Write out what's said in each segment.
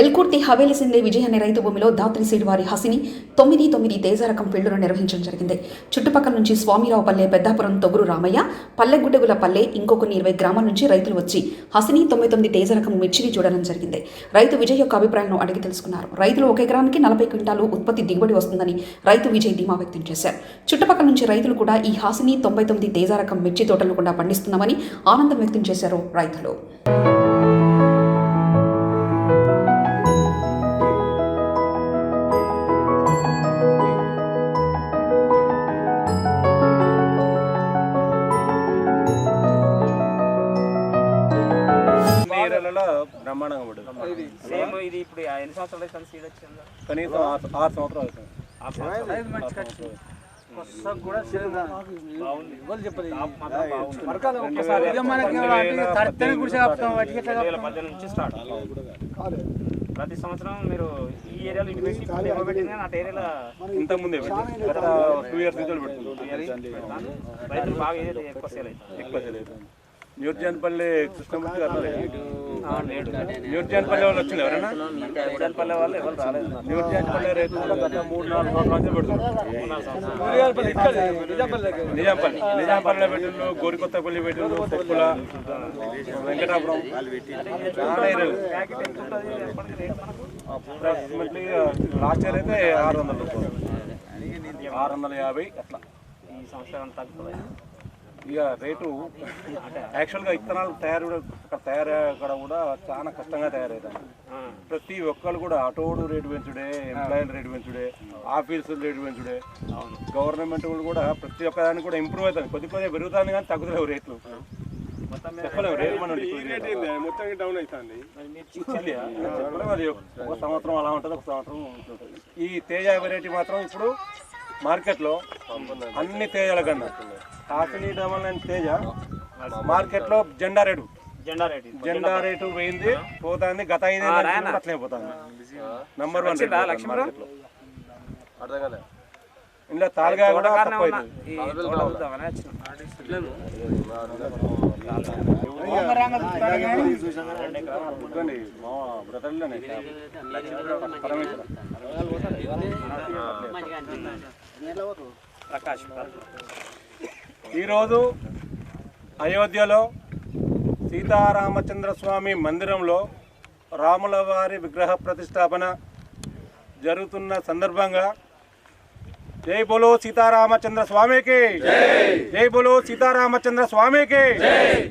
ఎల్కుర్తి హవేలి సిందే విజయ అనే రైతు భూమిలో దాత్రి సీడ్ వారి హసిని తొమ్మిది తొమ్మిది తేజ రకం ఫీల్డును నిర్వహించడం జరిగింది. చుట్టుపక్కల నుంచి స్వామిరావు పల్లె పెద్దాపురం తొగురు రామయ్య పల్లెగుడ్డగుల పల్లె ఇంకొక ఇరవై గ్రామాల నుంచి రైతులు వచ్చి హసిని తొమ్మిది తొమ్మిది తేజ రకం మిర్చిని చూడడం జరిగింది. రైతు విజయ్ యొక్క అభిప్రాయాలను అడిగి తెలుసుకున్నారు. రైతులు ఒక ఎకరానికి నలభై క్వింటాలు ఉత్పత్తి దిగుబడి వస్తుందని రైతు విజయ్ ధీమా వ్యక్తం చేశారు. చుట్టుపక్కల నుంచి రైతులు కూడా ఈ హాసిని తొంభై తొమ్మిది తేజ రకం మిర్చి తోటలను కూడా పండిస్తున్నామని ఆనందం వ్యక్తం చేశారు రైతులు. ఏరియాలలో బ్రహ్మాండంగా పడుతుంది. సేమ్ ఇది ఇప్పుడు ఎన్ని సంవత్సరాలు అవుతుంది సీడ్ వచ్చిందా? కనీసం ఆరు సంవత్సరాలు అవుతుంది. ప్రతి సంవత్సరం మీరు ఈ ఏరియాలో ఇటు పెట్టి పెట్టింది కానీ అటు ఏరియాలో ఇంతకు ముందే టూ ఇయర్స్ నుంచి పెడుతుంది. రైతులు బాగా ఏది ఎక్కువ సేల్ అవుతుంది ఎక్కువ తెలియదు న్యూర్జాన్పల్లి కృష్ణమూర్తి గారు న్యూర్జాన్పల్లి వాళ్ళు వచ్చింది ఎవరైనా పల్లె వాళ్ళు ఎవరు రాలేదు. న్యూర్జాన్పల్లి రైతు గత మూడు నాలుగు సంవత్సరాల నుంచి పెడుతున్నారు. నిజాంపల్లి నిజాంపల్లిలో పెట్టిండు గోరికొత్తపల్లి పెట్టిండు Pokkula Venkatapuram. Approximately last year అయితే ఆరు వందల రూపాయలు. ఆరు వందల యాభై అట్లా. ఈ సంవత్సరం తగ్గుతుంది ఇక రేటు యాక్చువల్గా ఇత్తనాలు తయారు కూడా అక్కడ తయారు అక్కడ కూడా చాలా కష్టంగా తయారవుతాయి. ప్రతి ఒక్కరు కూడా ఆటోడు రేటు పెంచుడే ఎంప్లాయీల రేటు పెంచుడే ఆఫీసుల రేటు పెంచుడే. గవర్నమెంట్ కూడా ప్రతి ఒక్క దానికి కూడా ఇంప్రూవ్ అవుతుంది కొద్ది కొద్దిగా పెరుగుతుంది కానీ తగ్గుతలేవు రేట్లు. మొత్తం డౌన్ అవుతుంది. అది. ఒక సంవత్సరం అలా ఉంటుంది ఒక సంవత్సరం ఈ తేజ వెరైటీ మాత్రం ఇప్పుడు మార్కెట్లో అన్ని తేజాల కన్నా. కాకినీ డబల్ నైన్ తేజ. మార్కెట్లో జెండా రేటు. జెండా రేట్. జెండా రేటు పోయింది. పోతుంది. గత ఐదు అట్లే పోతుంది. Number one Lakshmirao? ఇందులో తాలుగా కూడా తక్కువ ప్రకాష్ ఈరోజు అయోధ్యలో సీతారామచంద్ర స్వామి మందిరంలో రాముల వారి విగ్రహ ప్రతిష్టాపన జరుగుతున్న సందర్భంగా జై బోలో సీతారామచంద్ర స్వామికి జై బోలో సీతారామచంద్ర స్వామికి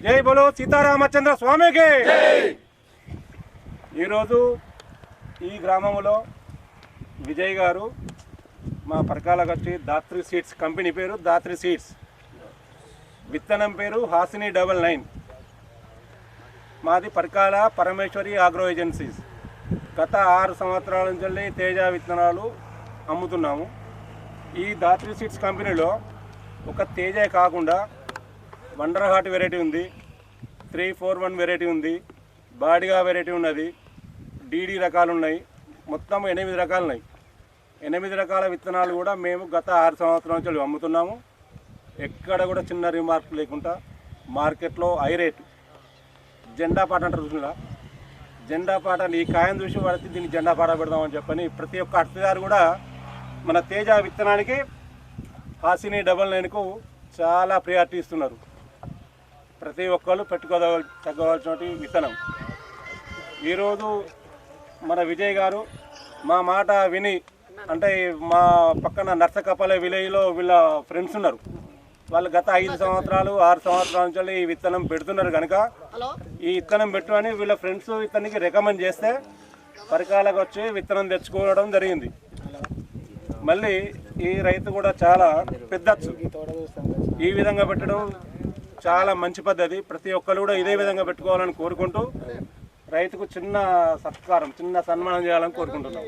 జై బోలో సీతారామచంద్ర స్వామికి ఈరోజు ఈ గ్రామంలో విజయ్ గారు మా పరకాలకు వచ్చి దాత్రి సీడ్స్ కంపెనీ పేరు దాత్రి సీడ్స్. విత్తనం పేరు హాసిని డబల్ నైన్. మాది పరకాల పరమేశ్వరి ఆగ్రో ఏజెన్సీస్. గత ఆరు సంవత్సరాల నుంచి తేజ విత్తనాలు అమ్ముతున్నాము. ఈ దాత్రి సీడ్స్ కంపెనీలో ఒక తేజ కాకుండా వండర్ హార్ట్ వెరైటీ ఉంది త్రీ ఫోర్ వన్ వెరైటీ ఉంది బాడిగా వెరైటీ ఉన్నది డీడీ రకాలు ఉన్నాయి మొత్తం ఎనిమిది రకాలు ఉన్నాయి ఎనిమిది రకాల విత్తనాలు కూడా మేము గత ఆరు సంవత్సరాల నుంచి అమ్ముతున్నాము. ఎక్కడ కూడా చిన్న రిమార్క్ లేకుండా మార్కెట్లో హై రేట్. జెండా పాట అంటారు చూసినా జెండా పాట ఈ కాయం చూసి పడితే దీన్ని జెండా పాట పెడదామని చెప్పని ప్రతి ఒక్క అర్థదారు కూడా మన తేజ విత్తనానికి హాసిని డబల్ నైన్కు చాలా ప్రియారిటీ ఇస్తున్నారు. ప్రతి ఒక్కరు పెట్టుకోదగ తగ్గవలసినటువంటి విత్తనం. ఈరోజు మన విజయ్ గారు మా మాట విని అంటే మా పక్కన నర్సకపల్లె విలేజ్లో వీళ్ళ ఫ్రెండ్స్ ఉన్నారు. వాళ్ళు గత ఐదు సంవత్సరాలు ఆరు సంవత్సరాల నుంచి ఈ విత్తనం పెడుతున్నారు కనుక ఈ విత్తనం పెట్టు అని వీళ్ళ ఫ్రెండ్స్ ఇతనికి రికమెండ్ చేస్తే పరికాలకు వచ్చి విత్తనం తెచ్చుకోవడం జరిగింది. మళ్ళీ ఈ రైతు కూడా చాలా పెద్దచ్చు ఈ విధంగా పెట్టడం చాలా మంచి పద్ధతి. ప్రతి ఒక్కరు కూడా ఇదే విధంగా పెట్టుకోవాలని కోరుకుంటూ రైతుకు చిన్న సత్కారం చిన్న సన్మానం చేయాలని కోరుకుంటున్నాం.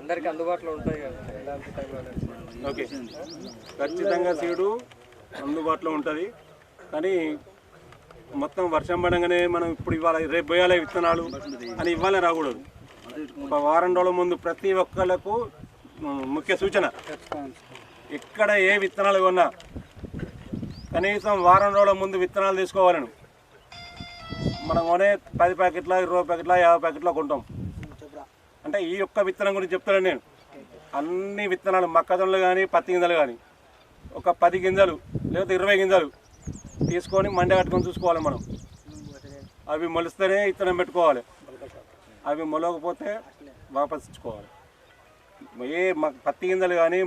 అందరికి అందుబాటులో ఉంటాయి ఓకే. ఖచ్చితంగా సీడు అందుబాటులో ఉంటుంది. కానీ మొత్తం వర్షం పడంగానే మనం ఇప్పుడు ఇవాళ రేపు పోయాలి విత్తనాలు అని ఇవ్వాలే రాకూడదు. ఒక వారం రోజుల ముందు ప్రతి ఒక్కళ్ళకు ముఖ్య సూచన. ఎక్కడ ఏ విత్తనాలు కొన్నా కనీసం వారం రోజుల ముందు విత్తనాలు తీసుకోవాలను. మనం కొనే పది ప్యాకెట్ల ఇరవై ప్యాకెట్ల యాభై ప్యాకెట్ల కొంటాం. అంటే ఈ యొక్క విత్తనం గురించి చెప్తాను నేను. అన్ని విత్తనాలు మొక్కజొన్నలు కానీ పత్తి గింజలు కానీ ఒక పది గింజలు లేకపోతే ఇరవై గింజలు తీసుకొని మండ కట్టుకొని చూసుకోవాలి మనం. అవి మొలిస్తేనే విత్తనం పెట్టుకోవాలి. అవి మొలకపోతే వాపస్ ఇచ్చుకోవాలి ఏ పత్తి గింజలు కానీ